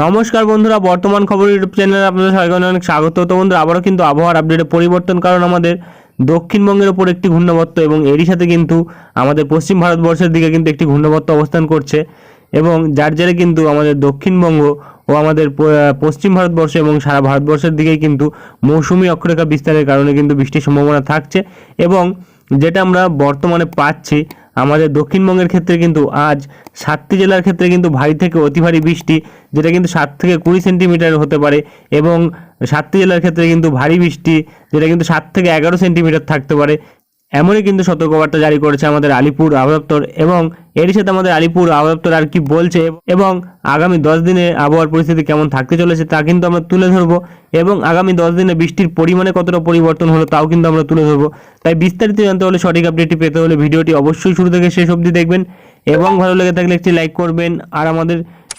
নমস্কার বন্ধুরা, বর্তমান খবর ইউটিউব চ্যানেলে আপনাদের সবাইকে অনেক স্বাগত। তো বন্ধুরা, আবারও কিন্তু আবহাওয়ার আপডেটে পরিবর্তন, কারণ আমাদের দক্ষিণবঙ্গের ওপর একটি ঘূর্ণাবর্ত এবং এরই সাথে কিন্তু আমাদের পশ্চিম ভারতবর্ষের দিকে কিন্তু একটি ঘূর্ণাবর্ত অবস্থান করছে এবং যার জেরে কিন্তু আমাদের দক্ষিণবঙ্গ ও আমাদের পশ্চিম ভারতবর্ষ এবং সারা ভারতবর্ষের দিকেই কিন্তু মৌসুমি অক্ষরেখা বিস্তারের কারণে কিন্তু বৃষ্টির সম্ভাবনা থাকছে এবং যেটা আমরা বর্তমানে পাচ্ছি আমাদের দক্ষিণবঙ্গের ক্ষেত্রে কিন্তু আজ সাতটি জেলার ক্ষেত্রে কিন্তু ভারী থেকে অতি ভারী বৃষ্টি, যেটা কিন্তু সাত থেকে কুড়ি সেন্টিমিটার হতে পারে এবং সাতটি জেলার ক্ষেত্রে কিন্তু ভারী বৃষ্টি, যেটা কিন্তু সাত থেকে এগারো সেন্টিমিটার থাকতে পারে। এমনই কিন্তু সতর্কবার্তা জারি করেছে আমাদের আলিপুর আবহাওয়া দপ্তর এবং এরই সাথে আমাদের আলিপুর আবহাওয়া দপ্তর আর কি বলছে এবং আগামী দশ দিনে আবহাওয়ার পরিস্থিতি কেমন থাকতে চলেছে তা কিন্তু আমরা তুলে ধরবো এবং আগামী দশ দিনে বৃষ্টির পরিমাণে কতটা পরিবর্তন হলো তাও কিন্তু আমরা তুলে ধরবো। তাই বিস্তারিত জানতে হলে সঠিক আপডেটটি পেতে হলে ভিডিওটি অবশ্যই শুরু থেকে শেষ অবধি দেখবেন এবং ভালো লেগে থাকলে একটি লাইক করবেন আর আমাদের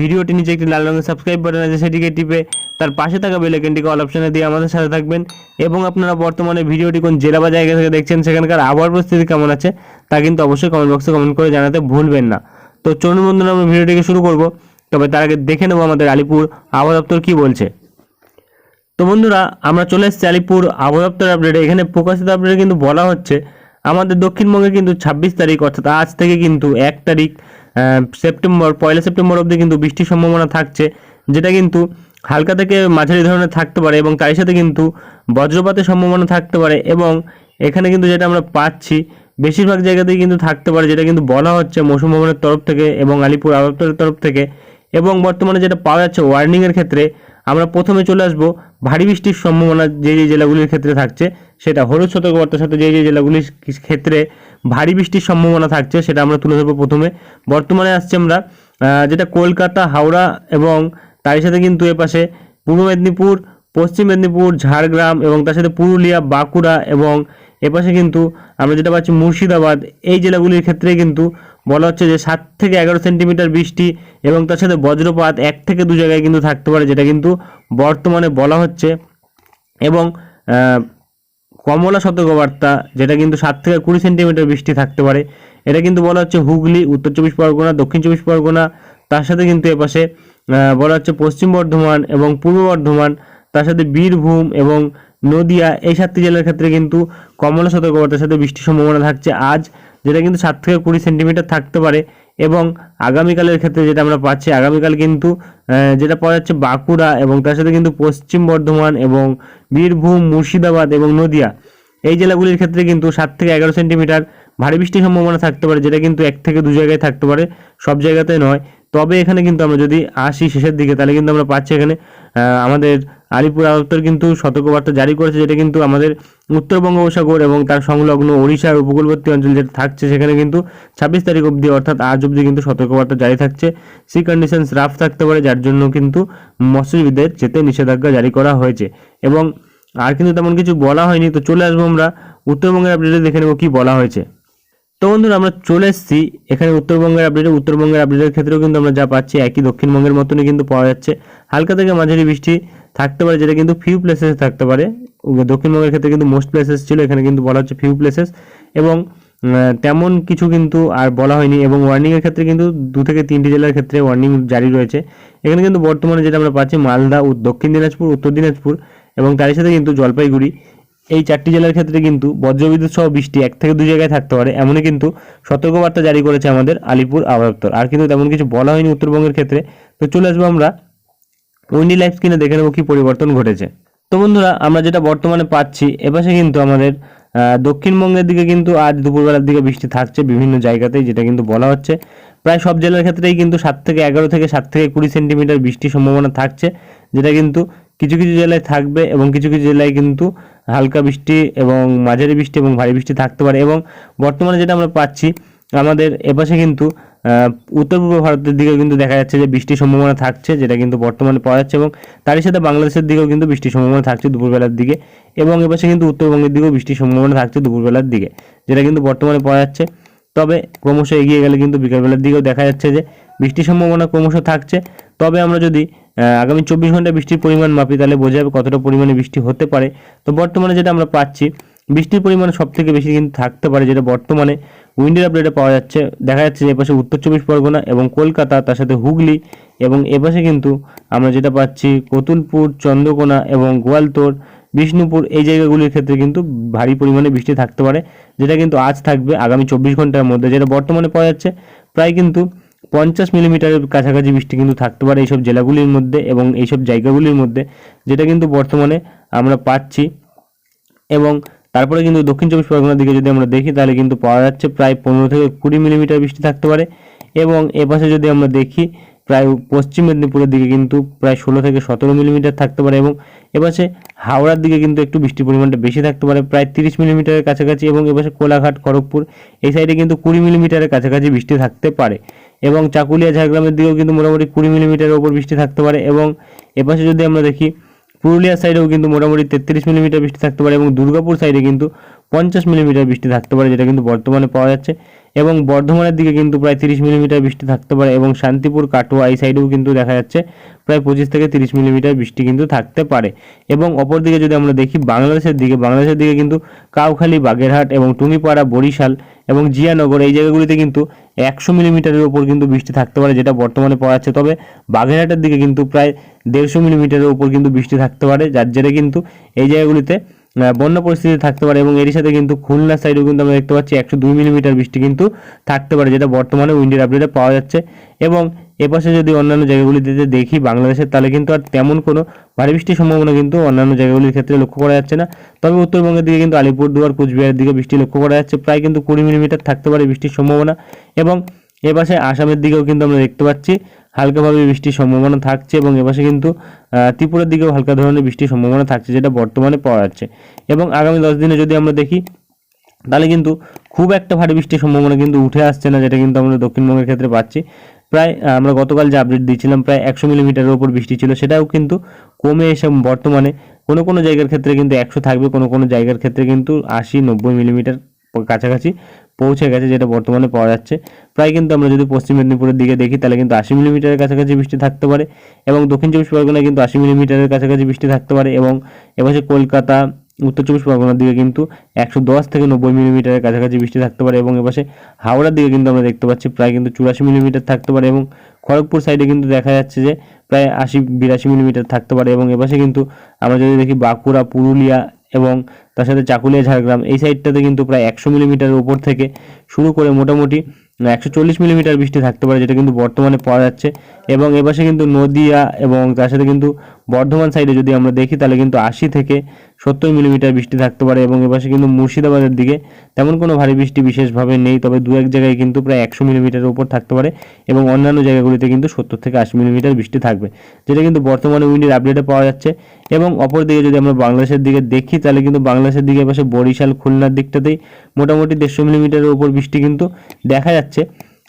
ভিডিওটি নিচে একটি লাল রঙের সাবস্ক্রাইব বাটন আছে, সেটিকে টিপে তার পাশে থাকা বেল আইকনটিকে অল অপশনে দিয়ে আমাদের সাথে থাকবেন। এবং আপনারা বর্তমানে ভিডিওটি কোন জেলা বা জায়গা থেকে দেখছেন, সেখানকার আবহাওয়ার পরিস্থিতি কেমন আছে, তা কিন্তু অবশ্যই কমেন্ট বক্সে কমেন্ট করে জানাতে ভুলবেন না। তো চলুন বন্ধুরা, আমরা ভিডিওটিকে শুরু করব। তবে তার আগে দেখে নেব আমাদের আলিপুর আবহাওয়া দপ্তর কী বলছে। তো বন্ধুরা, আমরা চলে এসেছি আলিপুর আবহাওয়া দপ্তর আপডেটে এখানে প্রকাশিত আপডেটে কিন্তু বলা হচ্ছে, আমাদের দক্ষিণবঙ্গে কিন্তু ছাব্বিশ তারিখ, অর্থাৎ আজ থেকে কিন্তু এক তারিখ সেপ্টেম্বর, পয়লা সেপ্টেম্বর অবধি কিন্তু বৃষ্টির সম্ভাবনা থাকছে, যেটা কিন্তু হালকা থেকে মাঝারি ধরনের থাকতে পারে এবং তার সাথে কিন্তু বজ্রপাতের সম্ভাবনা থাকতে পারে এবং এখানে কিন্তু যেটা আমরা পাচ্ছি, বেশিরভাগ জায়গাতেই কিন্তু থাকতে পারে, যেটা কিন্তু বলা হচ্ছে মৌসুম ভবনের তরফ থেকে এবং আলিপুর আবহাওয়া দপ্তরের তরফ থেকে এবং বর্তমানে যেটা পাওয়া যাচ্ছে ওয়ার্নিংয়ের ক্ষেত্রে, আমরা প্রথমে চলে আসব ভারী বৃষ্টির সম্ভাবনা যে যে জেলাগুলির ক্ষেত্রে থাকছে, সেটা হলুদ সতর্কবার্তার সাথে যে যে জেলাগুলির ক্ষেত্রে ভারী বৃষ্টির সম্ভাবনা থাকছে, সেটা আমরা তুলে ধরবো প্রথমে। বর্তমানে আসছে আমরা যেটা কলকাতা, হাওড়া এবং তার সাথে কিন্তু এপাশে পূর্ব মেদিনীপুর, পশ্চিম মেদিনীপুর, ঝাড়গ্রাম এবং তার সাথে পুরুলিয়া, বাঁকুড়া এবং এপাশে কিন্তু আমরা যেটা পাচ্ছি মুর্শিদাবাদ। এই জেলাগুলির ক্ষেত্রে কিন্তু বলা হচ্ছে যে সাত থেকে এগারো সেন্টিমিটার বৃষ্টি এবং তার সাথে বজ্রপাত এক থেকে দু জায়গায় কিন্তু থাকতে পারে, যেটা কিন্তু বর্তমানে বলা হচ্ছে। এবং কমলা সতর্কবার্তা যেটা কিন্তু সাত থেকে কুড়ি সেন্টিমিটার বৃষ্টি থাকতে পারে। এটা কিন্তু বলা হচ্ছে হুগলি, উত্তর চব্বিশ পরগনা, দক্ষিণ চব্বিশ পরগনা, তার সাথে কিন্তু এপাশে বলা হচ্ছে পশ্চিম বর্ধমান এবং পূর্ব বর্ধমান, তার সাথে বীরভূম এবং নদিয়া, এই সাতটি জেলার ক্ষেত্রে কিন্তু কমলা সতর্কবার্তার সাথে বৃষ্টির সম্ভাবনা থাকছে আজ, যেটা কিন্তু সাত থেকে কুড়ি সেন্টিমিটার থাকতে পারে। এবং আগামীকালের ক্ষেত্রে যেটা আমরা পাচ্ছি, আগামীকাল কিন্তু যেটা পাওয়া যাচ্ছে বাঁকুড়া এবং তার সাথে কিন্তু পশ্চিম বর্ধমান এবং বীরভূম, মুর্শিদাবাদ এবং নদিয়া। এই জেলাগুলির ক্ষেত্রে কিন্তু সাত থেকে এগারো সেন্টিমিটার ভারী বৃষ্টির সম্ভাবনা থাকতে পারে, যেটা কিন্তু এক থেকে দু জায়গায় থাকতে পারে, সব জায়গাতে নয়। তবে এখানে কিন্তু আমরা যদি আসি শেষের দিকে, তাহলে কিন্তু আমরা পাচ্ছি এখানে আমাদের আলিপুর আবহাওয়া দপ্তর কিন্তু সতর্কবার্তা জারি করেছে, যেটা কিন্তু আমাদের উত্তর বঙ্গোপসাগর এবং তার সংলগ্ন ওড়িশার উপকূলবর্তী অঞ্চল যেটা থাকছে, সেখানে কিন্তু ছাব্বিশ তারিখ অবধি, অর্থাৎ আজ অবধি কিন্তু সতর্কবার্তা জারি থাকছে। সি কন্ডিশনস রাফ থাকতে পারে, যার জন্য কিন্তু মৎস্যজীবীদের যেতে নিষেধাজ্ঞা জারি করা হয়েছে। এবং আর কিন্তু তেমন কিছু বলা হয়নি, তো চলে আসব আমরা উত্তরবঙ্গের আপডেটে দেখে নেব কি বলা হয়েছে। তো বন্ধুরা, আমরা চলে এসেছি। এখানে উত্তরবঙ্গের আপডেটে উত্তরবঙ্গের আপডেটের ক্ষেত্রেও কিন্তু আমরা যা পাচ্ছি, একই দক্ষিণবঙ্গের মতনই কিন্তু পাওয়া যাচ্ছে। হালকা থেকে মাঝারি বৃষ্টি থাকতে পারে, যেটা কিন্তু ফিউ প্লেসেস থাকতে পারে। দক্ষিণবঙ্গের ক্ষেত্রে কিন্তু মোস্ট প্লেসেস ছিল, এখানে কিন্তু বলা হচ্ছে ফিউ প্লেসেস এবং তেমন কিছু কিন্তু আর বলা হয়নি। এবং ওয়ার্নিংয়ের ক্ষেত্রে কিন্তু দু থেকে তিনটি জেলার ক্ষেত্রে ওয়ার্নিং জারি রয়েছে। এখানে কিন্তু বর্তমানে যেটা আমরা পাচ্ছি, মালদা দক্ষিণ দিনাজপুর, উত্তর দিনাজপুর এবং তারই সাথে কিন্তু জলপাইগুড়ি। এই চারটি জেলার ক্ষেত্রে কিন্তু বজ্রবিদ্যুৎ সহ বৃষ্টি এক থেকে দু জায়গায় থাকতে পারে। এমনই কিন্তু সতর্কবার্তা জারি করেছে আমাদের আলিপুর আবহাওয়া আর কিন্তু তেমন কিছু বলা হয়নি উত্তরবঙ্গের ক্ষেত্রে। তো চলে আসব আমরা উইন্ডি লাইফ স্ক্রিনে দেখে নেব কি পরিবর্তন ঘটেছে। তো বন্ধুরা, আমরা যেটা বর্তমানে পাচ্ছি, এপাশে কিন্তু আমাদের দক্ষিণবঙ্গের দিকে কিন্তু আজ দুপুরবেলার দিকে বৃষ্টি থাকছে বিভিন্ন জায়গাতেই, যেটা কিন্তু বলা হচ্ছে। প্রায় সব জেলার ক্ষেত্রেই কিন্তু সাত থেকে এগারো থেকে সাত থেকে কুড়ি সেন্টিমিটার বৃষ্টির সম্ভাবনা থাকছে, যেটা কিন্তু কিছু কিছু জেলায় থাকবে এবং কিছু কিছু জেলায় কিন্তু হালকা বৃষ্টি এবং মাঝারি বৃষ্টি এবং ভারী বৃষ্টি থাকতে পারে। এবং বর্তমানে যেটা আমরা পাচ্ছি, আমাদের এপাশে কিন্তু উত্তর পূর্ব ভারতের দিকে কিন্তু দেখা যাচ্ছে যে বৃষ্টির সম্ভাবনা থাকছে, যেটা কিন্তু বর্তমানে পাওয়া যাচ্ছে এবং তারই সাথে বাংলাদেশের দিকেও কিন্তু বৃষ্টির সম্ভাবনা থাকছে দুপুরবেলার দিকে এবং এপাশে কিন্তু উত্তরবঙ্গের দিকেও বৃষ্টির সম্ভাবনা থাকছে দুপুরবেলার দিকে, যেটা কিন্তু বর্তমানে পাওয়া যাচ্ছে। তবে ক্রমশ এগিয়ে গেলে কিন্তু বিকালবেলার দিকেও দেখা যাচ্ছে যে বৃষ্টির সম্ভাবনা ক্রমশ থাকছে। তবে আমরা যদি আগামী চব্বিশ ঘণ্টা বৃষ্টির পরিমাণ মাপি, তাহলে বোঝা যাবে কতটা পরিমাণে বৃষ্টি হতে পারে। তো বর্তমানে যেটা আমরা পাচ্ছি, বৃষ্টির পরিমাণ সব থেকে বেশি কিন্তু থাকতে পারে, যেটা বর্তমানে উইন্ডের আপডেটে পাওয়া যাচ্ছে। দেখা যাচ্ছে যে এপাশে উত্তর চব্বিশ পরগনা এবং কলকাতা, তার সাথে হুগলি এবং এপাশে কিন্তু আমরা যেটা পাচ্ছি কতুলপুর, চন্দ্রকোনা এবং গোয়ালতোড় বিষ্ণুপুর, এই জায়গাগুলির ক্ষেত্রে কিন্তু ভারী পরিমাণে বৃষ্টি থাকতে পারে, যেটা কিন্তু আজ থাকবে আগামী চব্বিশ ঘণ্টার মধ্যে, যেটা বর্তমানে পাওয়া যাচ্ছে প্রায় কিন্তু পঞ্চাশ মিলিমিটারের কাছাকাছি বৃষ্টি কিন্তু থাকতে পারে এইসব জেলাগুলির মধ্যে এবং এইসব জায়গাগুলির মধ্যে, যেটা কিন্তু বর্তমানে আমরা পাচ্ছি এবং তারপরে কিন্তু দক্ষিণ চব্বিশ পরগনার দিকে যদি আমরা দেখি, তাহলে কিন্তু পাওয়া যাচ্ছে প্রায় পনেরো থেকে কুড়ি মিলিমিটার বৃষ্টি থাকতে পারে। এবং এপাশে যদি আমরা দেখি, প্রায় পশ্চিম মেদিনীপুরের দিকে কিন্তু প্রায় ষোলো থেকে সতেরো মিলিমিটার থাকতে পারে এবং এপাশে হাওড়ার দিকে কিন্তু একটু বৃষ্টির পরিমাণটা বেশি থাকতে পারে, প্রায় তিরিশ মিলিমিটারের কাছাকাছি এবং এপাশে কোলাঘাট, খড়গপুর, এই সাইডে কিন্তু কুড়ি মিলিমিটারের কাছাকাছি বৃষ্টি থাকতে পারে। এবং চাকুলিয়া, ঝাড়গ্রামের দিকেও কিন্তু মোটামুটি কুড়ি মিলিমিটারের ওপর বৃষ্টি থাকতে পারে এবং এপাশে যদি আমরা দেখি পুরুলিয়া সাইডেও কিন্তু মোটামুটি তেত্রিশ মিলিমিটার বৃষ্টি থাকতে পারে এবং দুর্গাপুর সাইডে কিন্তু পঞ্চাশ মিলিমিটার বৃষ্টি থাকতে পারে, যেটা কিন্তু বর্তমানে পাওয়া যাচ্ছে। এবং বর্ধমানের দিকে কিন্তু প্রায় তিরিশ মিলিমিটার বৃষ্টি থাকতে পারে এবং শান্তিপুর, কাটোয়া এই সাইডেও কিন্তু দেখা যাচ্ছে প্রায় পঁচিশ থেকে তিরিশ মিলিমিটার বৃষ্টি কিন্তু থাকতে পারে। এবং অপরদিকে যদি আমরা দেখি বাংলাদেশের দিকে বাংলাদেশের দিকে কিন্তু কাউখালী, বাগেরহাট এবং টুঙ্গিপাড়া, বরিশাল এবং জিয়ানগর এই জায়গাগুলিতে কিন্তু একশো মিলিমিটারের ওপর কিন্তু বৃষ্টি থাকতে পারে, যেটা বর্তমানে পাওয়া যাচ্ছে তবে বাঘেরহাটের দিকে কিন্তু প্রায় দেড়শো মিলিমিটারের ওপর কিন্তু বৃষ্টি থাকতে পারে, যার জেরে কিন্তু এই জায়গাগুলিতে বন্য পরিস্থিতি থাকতে পারে এবং এর সাথে কিন্তু খুলনা সাইডেও কিন্তু আমরা দেখতে পাচ্ছি একশো দুই মিলিমিটার বৃষ্টি কিন্তু থাকতে পারে, যেটা বর্তমানে উইন্ডের আপডেটে পাওয়া যাচ্ছে। এবং এপাশে যদি অন্যান্য জায়গাগুলিতে দেখি বাংলাদেশের, তাহলে কিন্তু আর তেমন কোনো ভারী বৃষ্টির সম্ভাবনা কিন্তু অন্যান্য জায়গাগুলির ক্ষেত্রে লক্ষ্য করা যাচ্ছে না। তবে উত্তরবঙ্গের দিকে কিন্তু আলিপুরদুয়ার, কুচবিহারের দিকে বৃষ্টি লক্ষ্য করা যাচ্ছে। প্রায় কিন্তু কুড়ি মিলিমিটার থাকতে পারে বৃষ্টির সম্ভাবনা এবং এপাশে আসামের দিকেও কিন্তু আমরা দেখতে পাচ্ছি হালকাভাবে বৃষ্টির সম্ভাবনা থাকছে এবং এপাশে কিন্তু ত্রিপুরার দিকেও হালকা ধরনের বৃষ্টির সম্ভাবনা থাকছে যেটা বর্তমানে পাওয়া যাচ্ছে। এবং আগামী দশ দিনে যদি আমরা দেখি, তাহলে কিন্তু খুব একটা ভারী বৃষ্টির সম্ভাবনা কিন্তু উঠে আসছে না যেটা কিন্তু আমরা দক্ষিণবঙ্গের ক্ষেত্রে পাচ্ছি। প্রায় আমরা গতকাল যে আপডেট দিয়েছিলাম, প্রায় একশো মিলিমিটারের ওপর বৃষ্টি ছিল। সেটাও কিন্তু কমে এসে বর্তমানে কোনো কোনো জায়গার ক্ষেত্রে কিন্তু একশো থাকবে, কোনো কোনো জায়গার ক্ষেত্রে কিন্তু আশি, নব্বই মিলিমিটার কাছাকাছি পৌঁছে গেছে, যেটা বর্তমানে পাওয়া যাচ্ছে। প্রায় কিন্তু আমরা যদি পশ্চিম মেদিনীপুরের দিকে দেখি, তাহলে কিন্তু আশি মিলিমিটারের কাছাকাছি বৃষ্টি থাকতে পারে এবং দক্ষিণ চব্বিশ পরগনায় কিন্তু আশি মিলিমিটারের কাছাকাছি বৃষ্টি থাকতে পারে এবং এপাশে কলকাতা উত্তর চব্বিশ পরগনার দিকে কিন্তু একশো দশ থেকে নব্বই মিলিমিটারের কাছাকাছি বৃষ্টি থাকতে পারে এবং এপাশে হাওড়ার দিকে কিন্তু আমরা দেখতে পাচ্ছি প্রায় কিন্তু চুরাশি মিলিমিটার থাকতে পারে এবং খড়গপুর সাইডে কিন্তু দেখা যাচ্ছে যে প্রায় আশি, বিরাশি মিলিমিটার থাকতে পারে এবং এপাশে কিন্তু আমরা যদি দেখি বাঁকুড়া, পুরুলিয়া এবং তার সাথে চাকুলিয়া, ঝাড়গ্রাম এই সাইডটাতে কিন্তু প্রায় একশো মিলিমিটারের উপর থেকে শুরু করে মোটামুটি একশো চল্লিশ মিলিমিটার বৃষ্টি থাকতে পারে যেটা কিন্তু বর্তমানে পাওয়া যাচ্ছে এবং এপাশে কিন্তু নদিয়া এবং তার সাথে কিন্তু বর্ধমান সাইডে যদি আমরা দেখি তাহলে কিন্তু আশি থেকে সত্তর মিলিমিটার বৃষ্টি থাকতে পারে এবং এপাশে কিন্তু মুর্শিদাবাদের দিকে তেমন কোনো ভারী বৃষ্টি বিশেষভাবে নেই, তবে দু এক জায়গায় কিন্তু প্রায় একশো মিলিমিটারের উপর থাকতে পারে এবং অন্যান্য জায়গাগুলিতে কিন্তু সত্তর থেকে আশি মিলিমিটার বৃষ্টি থাকবে, যেটা কিন্তু বর্তমানে উইন্ডের আপডেটে পাওয়া যাচ্ছে এবং অপর দিকে যদি আমরা বাংলাদেশের দিকে দেখি, তাহলে কিন্তু বাংলাদেশের দিকে পাশে বরিশাল, খুলনার দিকটাতেই মোটামুটি দেড়শো মিলিমিটারের উপর বৃষ্টি কিন্তু দেখা যাচ্ছে।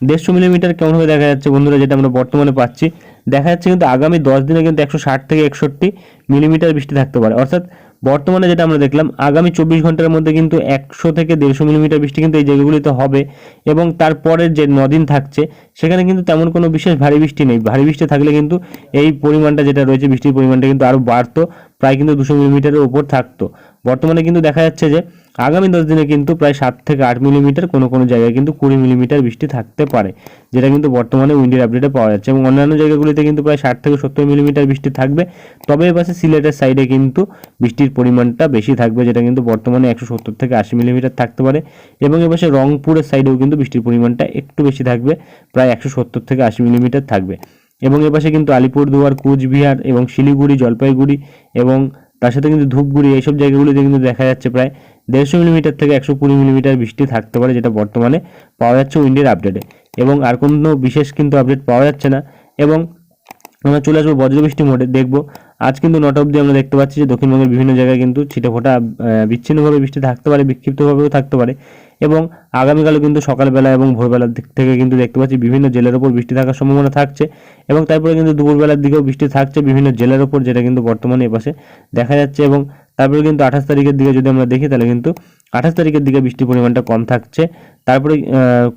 দেড়শো মিলিমিটার কেমনভাবে দেখা যাচ্ছে বন্ধুরা, যেটা আমরা বর্তমানে পাচ্ছি, দেখা যাচ্ছে কিন্তু আগামী দশ দিনে কিন্তু একশো ষাট থেকে একষট্টি মিলিমিটার বৃষ্টি থাকতে পারে। অর্থাৎ বর্তমানে যেটা আমরা দেখলাম, আগামী চব্বিশ ঘণ্টার মধ্যে কিন্তু একশো থেকে দেড়শো মিলিমিটার বৃষ্টি কিন্তু এই জায়গাগুলিতে হবে এবং তারপরের যে নদিন থাকছে, সেখানে কিন্তু তেমন কোনো বিশেষ ভারী বৃষ্টি নেই। ভারী বৃষ্টি থাকলে কিন্তু এই পরিমাণটা যেটা রয়েছে, বৃষ্টির পরিমাণটা কিন্তু আরও বাড়তো, প্রায় কিন্তু দুশো মিলিমিটারের উপর থাকতো। বর্তমানে কিন্তু দেখা যাচ্ছে যে আগামী দশ দিনে কিন্তু প্রায় সাত থেকে আট মিলিমিটার কোনো কোনো জায়গায় কিন্তু কুড়ি মিলিমিটার বৃষ্টি থাকতে পারে, যেটা কিন্তু বর্তমানে উইন্ডের আপডেটে পাওয়া যাচ্ছে এবং অন্যান্য জায়গাগুলিতে কিন্তু প্রায় ষাট থেকে সত্তর মিলিমিটার বৃষ্টি থাকবে। তবে এপাশে সিলেটের সাইডে কিন্তু বৃষ্টির পরিমাণটা বেশি থাকবে, যেটা কিন্তু বর্তমানে একশো সত্তর থেকে আশি মিলিমিটার থাকতে পারে এবং এপাশে রংপুরের সাইডেও কিন্তু বৃষ্টির পরিমাণটা একটু বেশি থাকবে, প্রায় একশো সত্তর থেকে আশি মিলিমিটার থাকবে। এবং এপাশে কিন্তু আলিপুরদুয়ার, কুচবিহার এবং শিলিগুড়ি, জলপাইগুড়ি এবং তার সাথে কিন্তু ধূপগুড়ি, এইসব জায়গাগুলিতে কিন্তু দেখা যাচ্ছে প্রায় দেড়শো মিলিমিটার থেকে একশো কুড়ি মিলিমিটার বৃষ্টি থাকতে পারে, যেটা বর্তমানে পাওয়া যাচ্ছে উইন্ডের আপডেটে। এবং আর কোনো বিশেষ কিন্তু আপডেট পাওয়া যাচ্ছে না। এবং আমরা চলে আসব বজ্রবৃষ্টি মোডে, দেখব আজ কিন্তু নট অবধি আমরা দেখতে পাচ্ছি যে দক্ষিণবঙ্গের বিভিন্ন জায়গায় কিন্তু ছিটেফোঁটা বিচ্ছিন্নভাবে বৃষ্টি থাকতে পারে, বিক্ষিপ্তভাবেও থাকতে পারে। এবং আগামীকালও কিন্তু সকালবেলা এবং ভোরবেলার দিক থেকে কিন্তু দেখতে পাচ্ছি বিভিন্ন জেলার উপর বৃষ্টি থাকার সম্ভাবনা থাকছে এবং তারপরে কিন্তু দুপুরবেলার দিকেও বৃষ্টি থাকছে বিভিন্ন জেলার উপর যেটা কিন্তু বর্তমানে এপাশে দেখা যাচ্ছে এবং তারপরে কিন্তু আঠাশ তারিখের দিকে যদি আমরা দেখি তাহলে কিন্তু আঠাশ তারিখের দিকে বৃষ্টির পরিমাণটা কম থাকছে। তারপরে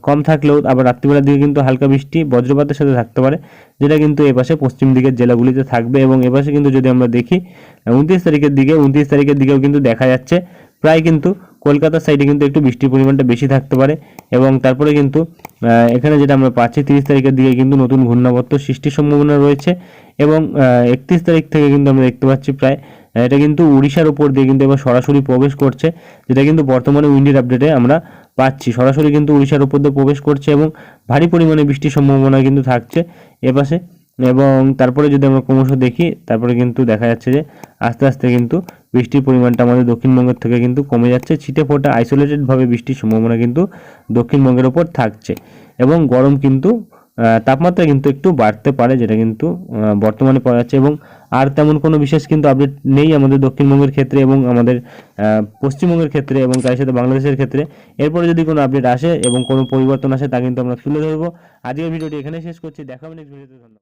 কম থাকলেও আবার রাত্রিবেলার দিকে কিন্তু হালকা বৃষ্টি বজ্রপাতের সাথে থাকতে পারে, যেটা কিন্তু এপাশে পশ্চিম দিকের জেলাগুলিতে থাকবে এবং এপাশে কিন্তু যদি আমরা দেখি উনত্রিশ তারিখের দিকে, উনত্রিশ তারিখের দিকেও কিন্তু দেখা যাচ্ছে। প্রায় কিন্তু কলকাতার সাইডে কিন্তু একটু বৃষ্টির পরিমাণটা বেশি থাকতে পারে এবং তারপরে কিন্তু এখানে যেটা আমরা পাচ্ছি তিরিশ তারিখের দিকে কিন্তু নতুন ঘূর্ণাবর্ত সৃষ্টির সম্ভাবনা রয়েছে এবং একত্রিশ তারিখ থেকে কিন্তু আমরা দেখতে পাচ্ছি প্রায় এটা কিন্তু উড়িষ্যার উপর দিয়ে কিন্তু এবার সরাসরি প্রবেশ করছে, যেটা কিন্তু বর্তমানে উইন্ডির আপডেটে আমরা পাচ্ছি। সরাসরি কিন্তু উড়িষ্যার উপর দিয়ে প্রবেশ করছে এবং ভারী পরিমাণে বৃষ্টির সম্ভাবনা কিন্তু থাকছে এপাশে। এবং তারপরে যদি আমরা ক্রমশ দেখি, তারপরে কিন্তু দেখা যাচ্ছে যে আস্তে আস্তে কিন্তু বৃষ্টির পরিমাণটা আমাদের দক্ষিণবঙ্গের থেকে কিন্তু কমে যাচ্ছে। ছিটে ফোটা আইসোলেটেডভাবে বৃষ্টির সম্ভাবনা কিন্তু দক্ষিণবঙ্গের ওপর থাকছে এবং গরম কিন্তু তাপমাত্রা কিন্তু একটু বাড়তে পারে, যেটা কিন্তু বর্তমানে পাওয়া যাচ্ছে এবং আর তেমন কোনো বিশেষ কিন্তু আপডেট নেই আমাদের দক্ষিণবঙ্গের ক্ষেত্রে এবং আমাদের পশ্চিমবঙ্গের ক্ষেত্রে এবং তার সাথে বাংলাদেশের ক্ষেত্রে। এরপরে যদি কোনো আপডেট আসে এবং কোনো পরিবর্তন আসে, তা কিন্তু আমরা তুলে ধরবো। আজকের ভিডিওটি এখানে শেষ করছি। দেখা হবে নেক্সট ভিডিওতে ধন্যবাদ।